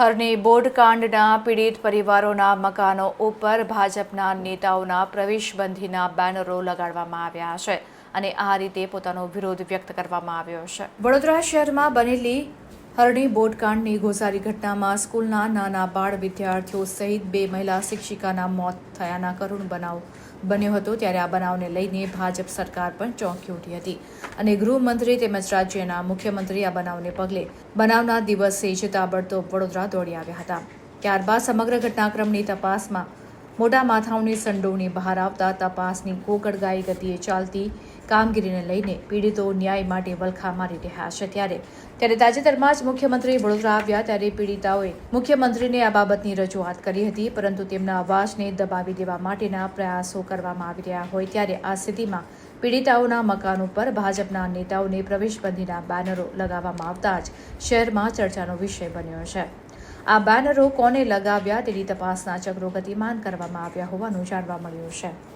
હરની બોર્ડકાંડના પીડિત પરિવારોના મકાનો ઉપર ભાજપના નેતાઓના પ્રવેશબંધીના બેનરો લગાડવામાં આવ્યા છે અને આ રીતે પોતાનો વિરોધ વ્યક્ત કરવામાં આવ્યો છે. વડોદરા શહેરમાં બનેલી હરણી બોટકાંડની ગોઝારી ઘટનામાં સ્કૂલના નાના બાળ વિદ્યાર્થીઓ સહિત બે મહિલા શિક્ષિકાના મોત થયાના કરુણ બનાવ બન્યો હતો ત્યારે આ બનાવને લઈને ભાજપ સરકાર પણ ચોંકી ઉઠી હતી અને ગૃહમંત્રી તેમજ રાજ્યના મુખ્યમંત્રી આ બનાવને પગલે બનાવના દિવસે જ તાબડતોબ વડોદરા દોડી આવ્યા હતા. ત્યારબાદ સમગ્ર ઘટનાક્રમની તપાસમાં મોટા માથાઓની સંડોવણી બહાર આવતા તપાસની કોકડગાઈ ગતિએ ચાલતી કામગીરીને લઈને પીડિતો ન્યાય માટે વલખા મારી રહ્યા છે ત્યારે. ત્યારે તાજેતરમાં જ મુખ્યમંત્રી વડોદરા આવ્યા ત્યારે પીડિતાઓએ મુખ્યમંત્રીને આ બાબતની રજૂઆત કરી હતી, પરંતુ તેમના અવાજને દબાવી દેવા માટેના પ્રયાસો કરવામાં આવી રહ્યા હોય ત્યારે આ સ્થિતિમાં પીડિતાઓના મકાન ઉપર ભાજપના નેતાઓને પ્રવેશબંધીના બેનરો લગાવવામાં આવતા જ શહેરમાં ચર્ચાનો વિષય બન્યો છે. આ બેનરો કોને લગાવ્યા તેની તપાસના ચક્રો ગતિમાન કરવામાં આવ્યા હોવાનું જાણવા મળ્યું છે.